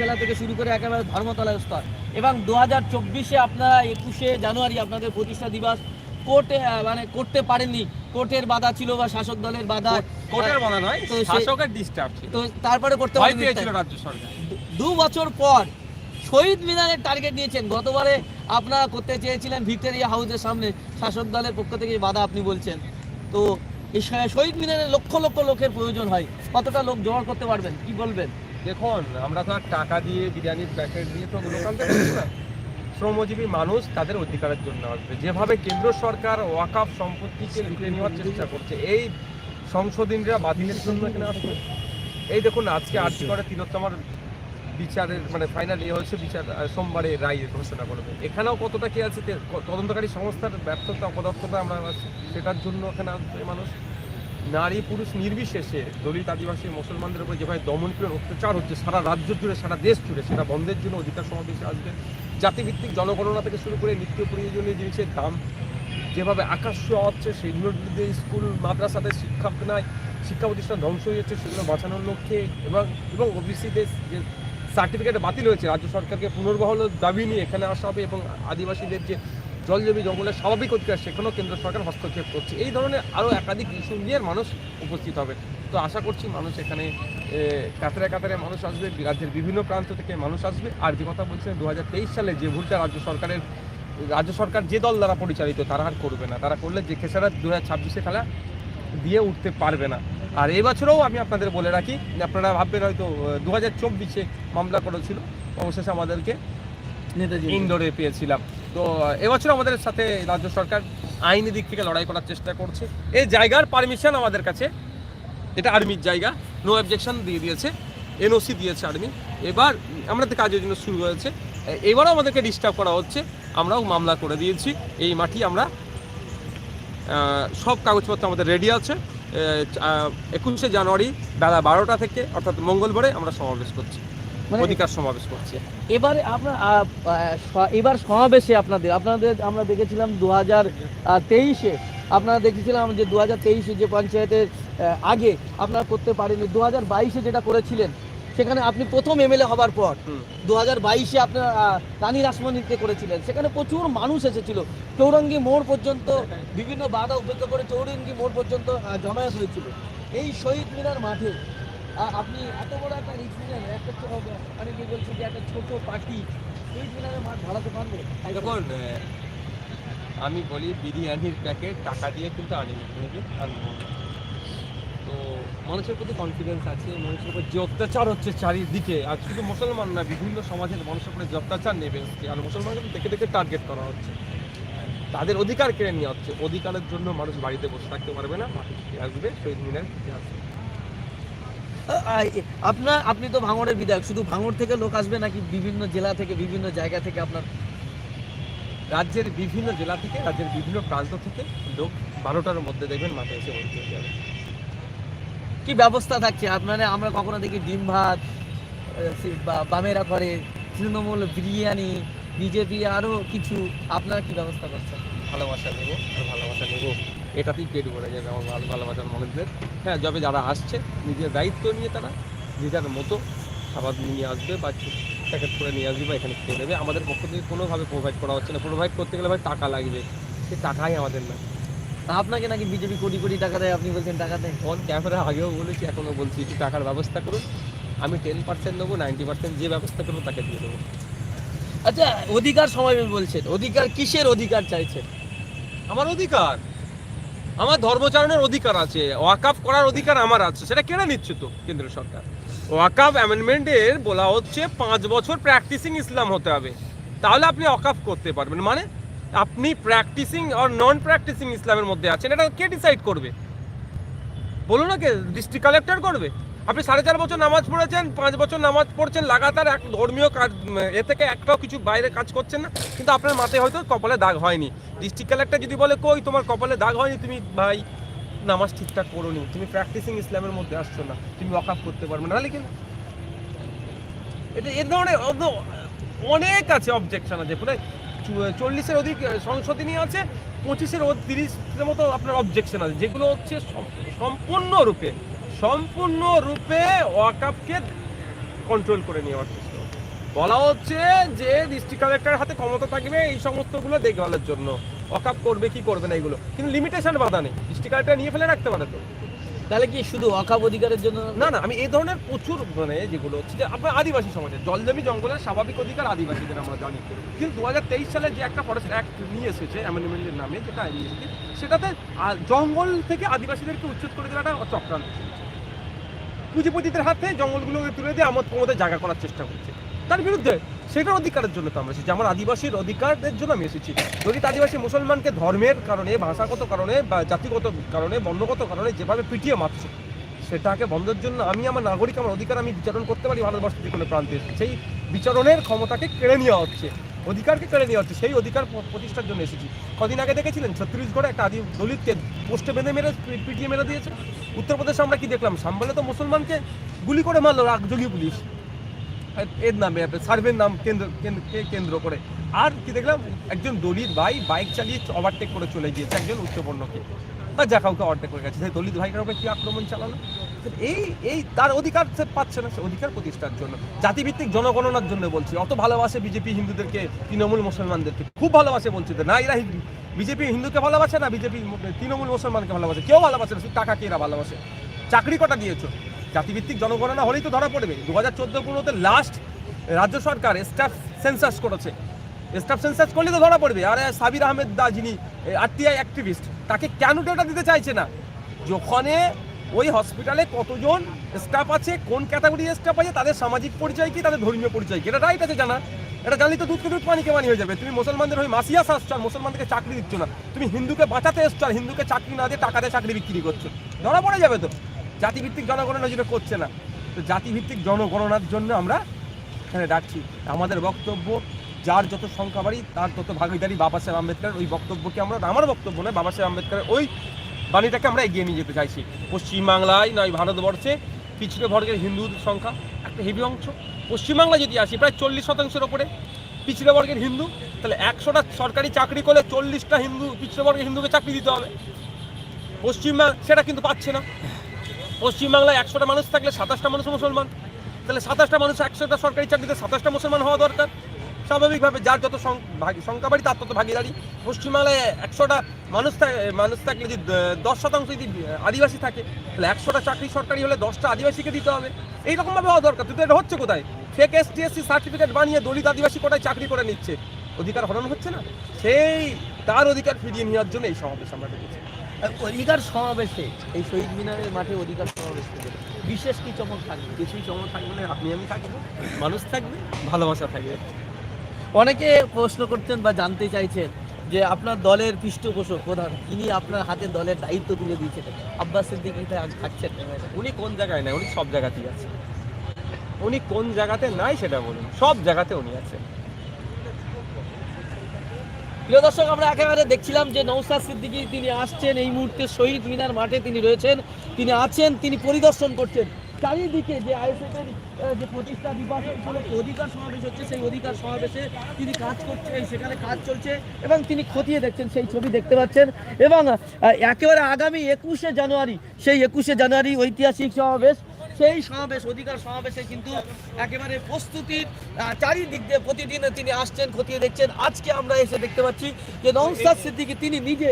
জেলা থেকে শুরু করে একেবারে ধর্মতলা স্তর। এবং দু হাজার চব্বিশে আপনারা একুশে জানুয়ারি আপনাদের প্রতিষ্ঠা দিবস। কোর্টে মানে করতে পারেননি। কোর্টের বাধা ছিল বা শাসক দলের বাধা। কোর্টের বলা নয় তো শাসকের ডিস্টার্ব তো তারপরে করতে পারেননি। রাজ্য সরকার। দু বছর পর শহীদ মিনারের টার্গেট নিয়েছেন। গতবারে আপনারা করতে চেয়েছিলেন ভিক্টোরিয়া হাউসের সামনে। শাসক দলের পক্ষ থেকে বাধা আপনি বলছেন। তো এই শহীদ মিনারে লক্ষ লক্ষ লোকের প্রয়োজন হয়। কতটা লোক জোগাড় করতে পারবেন? কি বলবেন? দেখুন, আমরা তো আর টাকা দিয়ে বিরিয়ানির প্যাকেট দিয়ে তো পারছি না। শ্রমজীবী মানুষ তাদের অধিকারের জন্য আসবে। যেভাবে কেন্দ্র সরকার ওয়াকাফ সম্পত্তিকে লুটে নেওয়ার চেষ্টা করছে, এই সংশোধনীরা বাতিলের জন্য এখানে আসবে। এই দেখুন, আজকে আর্জি করে তিলোত্তমার বিচারের মানে ফাইনাল ইয়ে হয়েছে বিচার সোমবারে রায় ঘোষণা করবে। এখানেও কতটা কি আছে তদন্তকারী সংস্থার ব্যর্থতা অপদক্ষতা আমরা সেটার জন্য এখানে আসবে মানুষ। নারী পুরুষ নির্বিশেষে দলিত আদিবাসী মুসলমানদের উপর যেভাবে দমনপীড়ন অত্যাচার হচ্ছে, সারা রাজ্য জুড়ে, সারা দেশ জুড়ে সেটা বন্ধের জন্য অধিকার সমাবেশে আসবে। জাতিভিত্তিক জনগণনা থেকে শুরু করে নিত্য প্রয়োজনীয় জিনিসের দাম যেভাবে আকাশ হচ্ছে সেগুলোর বিরুদ্ধে স্কুল, মাদ্রাসাতে শিক্ষা নাই, শিক্ষা প্রতিষ্ঠান ধ্বংস হয়ে যাচ্ছে, সেগুলো বাঁচানোর লক্ষ্যে এবং এবং ওবিসিদের যে সার্টিফিকেট বাতিল হয়েছে, রাজ্য সরকারকে পুনর্বহাল দাবি নিয়ে এখানে আসা হবে এবং আদিবাসীদের যে জল জমি জঙ্গলের স্বাভাবিক অধিকার সেখানেও কেন্দ্র সরকার হস্তক্ষেপ করছে। এই ধরনের আরও একাধিক ইস্যু নিয়ে মানুষ উপস্থিত হবে। তো আশা করছি মানুষ এখানে কাতারে কাতারে মানুষ আসবে রাজ্যের বিভিন্ন প্রান্ত থেকে মানুষ আসবে। আর যে কথা বলছেন দু হাজার তেইশ সালে যে ভুলটা রাজ্য সরকারের রাজ্য সরকার যে দল দ্বারা পরিচালিত তারা আর করবে না। তারা করলে যে খেসারা দু হাজার ছাব্বিশে খেলা দিয়ে উঠতে পারবে না। আর এবছরেও আমি আপনাদের বলে রাখি যে আপনারা ভাববেন হয়তো দু হাজার চব্বিশে মামলা করেছিল। অবশেষে আমাদেরকে নেতাজি ইনডোরে পেয়েছিলাম। তো এবছর আমাদের সাথে রাজ্য সরকার আইনি দিক থেকে লড়াই করার চেষ্টা করছে। এই জায়গার পারমিশন আমাদের কাছে, এটা আর্মির জায়গা নো অবজেকশন দিয়ে দিয়েছে এনওসি দিয়েছে আর্মি। এবার আমাদের কাজের জন্য শুরু হয়েছে। এবারও আমাদেরকে ডিস্টার্ব করা হচ্ছে, আমরাও মামলা করে দিয়েছি, এই মাটি আমরা সব কাগজপত্র আমাদের রেডি আছে। একুশে জানুয়ারি বেলা বারোটা থেকে, অর্থাৎ মঙ্গলবারে আমরা সমাবেশ করছি। অধিকার সমাবেশ করছি। এবারে আপনার এবার সমাবেশে আপনাদের আপনাদের আমরা দেখেছিলাম দু হাজার তেইশে আপনারা দেখেছিলাম যে দু হাজার তেইশে যে পঞ্চায়েতের আগে আপনারা করতে পারেননি দু হাজার বাইশে যেটা করেছিলেন সেখানে আপনি প্রথম এমএলএ হবার পর দু হাজার বাইশে আপনার রানী রাসমণিতে করেছিলেন সেখানে প্রচুর মানুষ এসেছিল চৌরঙ্গি মোড় পর্যন্ত বিভিন্ন বাধা উপেক্ষা করে চৌরঙ্গি মোড় পর্যন্ত জমায়েত হয়েছিল। এই শহীদ মিনার মাঠে আপনি এত বড় একটা রিক্স নিলেন একটা অনেকে বলছে যে একটা ছোট পার্টি শহীদ মিনারের মাঠ ভাড়াতে পারবে? দেখুন আমি বলি বিরিয়ানির প্যাকেট টাকা দিয়ে কিন্তু আনি নাকি আনব। তো মানুষের প্রতি কনফিডেন্স আছে, মানুষের উপর যে অত্যাচার হচ্ছে চারিদিকে, আর শুধু মুসলমান না, বিভিন্ন সমাজের মানুষের উপরে যে অত্যাচার নেবে আর মুসলমানকে দেখে দেখে টার্গেট করা হচ্ছে। তাদের অধিকার কেড়ে নেওয়া হচ্ছে। অধিকারের জন্য মানুষ বাড়িতে বসে থাকতে পারবে না মাঠে আসবে, শহীদ মিনার আসবে। আপনার আপনি তো ভাঙড়ের বিধায়ক শুধু ভাঙড় থেকে লোক আসবে নাকি বিভিন্ন জেলা থেকে বিভিন্ন জায়গা থেকে আপনার? রাজ্যের বিভিন্ন জেলা থেকে রাজ্যের বিভিন্ন প্রান্ত থেকে লোক বারোটার মধ্যে দেখবেন মাঠে এসে ভর্তি হয়ে যাবে। কি ব্যবস্থা থাকছে? আপনারা আমরা কখনো দেখি ডিম ভাত বা- বামেরা করে তৃণমূল বিরিয়ানি বিজেপি আরও কিছু আপনারা কি ব্যবস্থা করছেন? ভালোবাসা নেব আর ভালোবাসা নেব এটাতেই পেট ভরে যাবে আমার ভালো ভালোবাসার মানুষদের। হ্যাঁ যবে যারা আসছে, নিজের দায়িত্ব নিয়ে তারা যার মতো খাবার নিয়ে আসবে বা প্যাকেট করে নিয়ে আসবে বা এখানে খেয়ে নেবে। আমাদের পক্ষ থেকে কোনোভাবে প্রোভাইড করা হচ্ছে না। প্রোভাইড করতে গেলে ভাই টাকা লাগবে। সে টাকাই আমাদের না। আপনাকে নাকি বিজেপি কোটি কোটি টাকা দেয়? আপনি বলছেন টাকা দেয়। অন ক্যামেরা আগেও বলেছি, এখনও বলছি। একটু টাকার ব্যবস্থা করুন। আমি টেন পার্সেন্ট নেব নাইনটি পার্সেন্ট যে ব্যবস্থা করব তাকে দিয়ে দেবো। আচ্ছা অধিকার সময় বলছেন। অধিকার কিসের অধিকার চাইছেন? আমার অধিকার? আমার ধর্মচারণের অধিকার আছে, ওয়াকাফ করার অধিকার আমার আছে, সেটা কেনা নিচ্ছে তো কেন্দ্র সরকার। ওয়াকাফ অ্যামেন্ডমেন্টের বলা হচ্ছে পাঁচ বছর প্র্যাকটিসিং ইসলাম হতে হবে, তাহলে আপনি ওয়াকাফ করতে পারবেন। মানে আপনি প্র্যাকটিসিং আর নন প্র্যাকটিসিং ইসলামের মধ্যে আছেন, এটা কে ডিসাইড করবে? বলুন না কে ডিস্ট্রিক্ট কালেক্টর করবে? আপনি সাড়ে চার বছর নামাজ পড়েছেন, পাঁচ বছর নামাজ পড়ছেন, লাগাতার এক ধর্মীয় কাজ এ থেকে একটাও কিছু বাইরে কাজ করছেন না, কিন্তু আপনার মাথায় হয়তো কপালে দাগ হয়নি। ডিস্ট্রিক্ট কালেক্টর যদি বলে, কই, তোমার কপালে দাগ হয়নি? তুমি ভাই, নামাজ ঠিকঠাক করোনি তুমি প্র্যাকটিসিং ইসলামের মধ্যে আসছো না, তুমি ওয়াকাফ করতে পারবে না। কিন্তু এটা এ ধরনের অনেক আছে অবজেকশন আছে। প্রায় চল্লিশের অধিক সংশোধনী আছে, পঁচিশের তিরিশের মতো আপনার অবজেকশন আছে, যেগুলো হচ্ছে সম্পূর্ণরূপে সম্পূর্ণরূপে ওয়াকাপকে কন্ট্রোল করে নেওয়ার চেষ্টা বলা হচ্ছে যে ডিস্ট্রিক্ট কালেক্টরের হাতে ক্ষমতা থাকবে এই সমস্তগুলো দেখভালের জন্য। অকাপ করবে কি করবে না এগুলো? কিন্তু লিমিটেশন বাধা নেই। ডিস্ট্রিক্ট কালেক্টর নিয়ে ফেলে রাখতে পারে তো। তাহলে কি শুধু অকাপ অধিকারের জন্য? না না আমি এই ধরনের প্রচুর মানে যেগুলো হচ্ছে যে আপনার আদিবাসী সমাজে জলজমি জঙ্গলের স্বাভাবিক অধিকার আদিবাসীদের আমরা জানি। কিন্তু দু হাজার তেইশ সালে যে একটা ফরেস্ট অ্যাক্ট নিয়ে এসেছে অ্যামেন্ডমেন্টের নামে যেটা এসেছে সেটাতে জঙ্গল থেকে আদিবাসীদেরকে উচ্ছেদ করে দেওয়াটা চক্রান্ত। পুঁজিপতিদের হাতে জঙ্গলগুলোকে তুলে দিয়ে আমোদ প্রমোদের জায়গা করার চেষ্টা করছে। তার বিরুদ্ধে সেটার অধিকারের জন্য তো আমরা এসেছি। আমার আদিবাসীর অধিকারের জন্য আমি এসেছি। যদি আদিবাসী মুসলমানকে ধর্মের কারণে, ভাষাগত কারণে বা জাতিগত কারণে, বর্ণগত কারণে যেভাবে পিটিয়ে মারছে, সেটাকে বন্ধের জন্য আমি আমার নাগরিক, আমার অধিকার আমি বিচারণ করতে পারি ভারতবর্ষের যে কোনো প্রান্তে সেই বিচারণের ক্ষমতাকে কেড়ে নেওয়া হচ্ছে। অধিকারকে কেড়ে নেওয়া হচ্ছে, সেই অধিকার প্রতিষ্ঠার জন্য এসেছি। কদিন আগে দেখেছিলেন, ছত্তিশগড়ে একটা আদি দলিতকে পোস্টে বেঁধে মেরে পিটিয়ে মেরে দিয়েছে। উত্তরপ্রদেশে আমরা কি দেখলাম? সাম্বালে তো মুসলমানকে গুলি করে মারলো রাগযোগী পুলিশ। এর- নামে সার্ভের নাম কেন্দ্র কেন্দ্র করে। আর কি দেখলাম? একজন দলিত ভাই বাইক চালিয়ে ওভারটেক করে চলে গিয়েছে, একজন উচ্চবর্ণকে বা যা কাউকে ওভারটেক করে গেছে। সেই দলিত উপরে কি আক্রমণ চালানো তো এই এই তার অধিকার সে পাচ্ছে না, সে অধিকার প্রতিষ্ঠার জন্য। জাতিভিত্তিক জনগণনার জন্য বলছি, অত ভালোবাসে বিজেপি হিন্দুদেরকে, তৃণমূল মুসলমানদেরকে। খুব ভালোবাসে বলছে না, এরা বিজেপি হিন্দুকে ভালোবাসে না, বিজেপি তৃণমূল মুসলমানকে ভালোবাসে? কেউ ভালোবাসে না, শুধু টাকাকে এরা ভালোবাসে? চাকরি কটা দিয়েছ? জাতিভিত্তিক জনগণনা হলেই তো ধরা পড়বে। দু হাজার চোদ্দ পনেরোতে লাস্ট রাজ্য সরকার স্টাফ সেন্সাস করেছে। স্টাফ সেন্সাস করলে তো ধরা পড়বে। আর সাবির আহমেদ দা যিনি আরটিআই অ্যাক্টিভিস্ট তাকে কেন ডেটা দিতে চাইছে না? যখনে ওই হসপিটালে কতজন স্টাফ আছে, কোন ক্যাটাগরি স্টাফ আছে, তাদের সামাজিক পরিচয় কি, তাদের ধর্মীয় পরিচয় কি? এটা রাইট আছে জানা। এটা জানলে তো দুধকে দুধ পানি হয়ে যাবে। তুমি মুসলমানদের হয়ে মাসিয়াস আসছো আর মুসলমানদেরকে চাকরি দিচ্ছ না। তুমি হিন্দুকে বাঁচাতে এসছো আর হিন্দুকে চাকরি না দিয়ে টাকা দিয়ে চাকরি বিক্রি করছ। ধরা পড়ে যাবে তো। জাতিভিত্তিক জনগণনা যেটা করছে না। তো জাতিভিত্তিক জনগণনার জন্য আমরা এখানে ডাকছি। আমাদের বক্তব্য, যার যত সংখ্যা বাড়ি তার তত ভাগিদারি বাবা সাহেব আম্বেদকর ওই বক্তব্যকে আমরা আমার বক্তব্য নয় বাবা সাহেব আম্বেদকরের ওই বাণীটাকে আমরা এগিয়ে নিয়ে যেতে চাইছি। পশ্চিমবাংলায় নয়, ভারতবর্ষে পিছড়ে বর্গের হিন্দুদের সংখ্যা, একটা হেভি অংশ। পশ্চিমবাংলা যদি আসি, প্রায় চল্লিশ শতাংশের ওপরে পিছড়ে বর্গের হিন্দু। তাহলে একশোটা সরকারি চাকরি করলে চল্লিশটা হিন্দু পিছড়ে বর্গের হিন্দুকে চাকরি দিতে হবে। পশ্চিমবাংলা সেটা কিন্তু পাচ্ছে না। পশ্চিমবাংলায় একশোটা মানুষ থাকলে সাতাশটা মানুষ মুসলমান। তাহলে সাতাশটা মানুষ একশোটা সরকারি চাকরিতে সাতাশটা মুসলমান হওয়া দরকার। স্বাভাবিকভাবে যার যত সংখ্যা বাড়ি তার তত ভাগিদারি। পশ্চিমবাংলায় একশোটা মানুষ থাকে মানুষ থাকলে যদি দশ শতাংশ যদি আদিবাসী থাকে তাহলে একশোটা চাকরি সরকারি হলে দশটা আদিবাসীকে দিতে হবে। এইরকমভাবে হওয়া দরকার। কিন্তু এটা হচ্ছে কোথায়? ফেক এস টিএসসি সার্টিফিকেট বানিয়ে দলিত আদিবাসী কোটায় চাকরি করে নিচ্ছে। অধিকার হরণ হচ্ছে না? সেই তার অধিকার ফিরিয়ে নেওয়ার জন্য এই সমাবেশ আমরা আর অধিকার সমাবেশে এই শহীদ মিনারের মাঠে অধিকার সমাবেশ বিশেষ কি চমক থাকবে? কিছুই চমক থাকবে না। আপনি আমি থাকব। মানুষ থাকবে। ভালোবাসা থাকবে। অনেকে প্রশ্ন করছেন বা জানতে চাইছেন যে আপনার দলের পৃষ্ঠপোষক প্রধান তিনি আপনার হাতে দলের দায়িত্ব তুলে দিয়েছিলেন আব্বাস সিদ্দিকি থাকছেন? উনি কোন জায়গায় নাই? উনি সব জায়গাতেই আছে উনি কোন জায়গাতে নাই সেটা বলুন। সব জায়গাতে উনি আছেন। প্রিয় দর্শক আমরা একেবারে দেখছিলাম যে নৌসাদ সিদ্দিকী তিনি আসছেন এই মুহূর্তে শহীদ মিনার মাঠে তিনি রয়েছেন তিনি আছেন তিনি পরিদর্শন করছেন। চারিদিকে যে আইএসএফ এর যে প্রতিষ্ঠা দিবস অধিকার সমাবেশ হচ্ছে, সেই অধিকার সমাবেশে তিনি কাজ করছেন সেখানে কাজ চলছে এবং তিনি খতিয়ে দেখছেন, সেই ছবি দেখতে পাচ্ছেন এবং একেবারে আগামী একুশে জানুয়ারি, সেই একুশে জানুয়ারি ঐতিহাসিক সমাবেশ সেই সমাবেশ অধিকার সমাবেশে কিন্তু একেবারে প্রস্তুতির চারিদিক দিয়ে প্রতিদিন তিনি আসছেন খতিয়ে দেখছেন। আজকে আমরা এসে দেখতে পাচ্ছি যে নৌসাদ সিদ্দিকী তিনি নিজে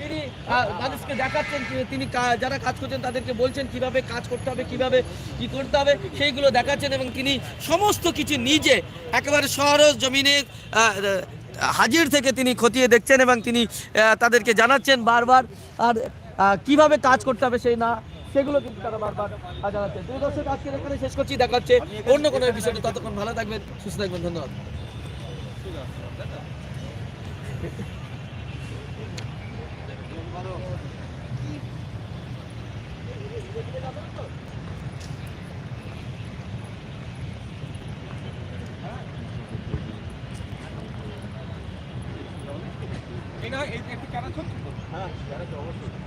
তিনি মানুষকে দেখাচ্ছেন তিনি যারা কাজ করছেন তাদেরকে বলছেন কীভাবে কাজ করতে হবে কীভাবে কি করতে হবে সেইগুলো দেখাচ্ছেন এবং তিনি সমস্ত কিছু নিজে একেবারে সহরজ জমিনে হাজির থেকে তিনি খতিয়ে দেখছেন এবং তিনি তাদেরকে জানাচ্ছেন বারবার। আর কীভাবে কাজ করতে হবে সেই না সেগুলো কিন্তু তারা বারবার আহ, জানাচ্ছেন দুই দর্শক আজকে এখানে শেষ করছি। দেখাচ্ছে অন্য কোনো বিষয়টা ততক্ষণ ভালো থাকবেন সুস্থ থাকবেন ধন্যবাদ। এই না এই একটু ক্যামেরা তো? হ্যাঁ অবশ্যই।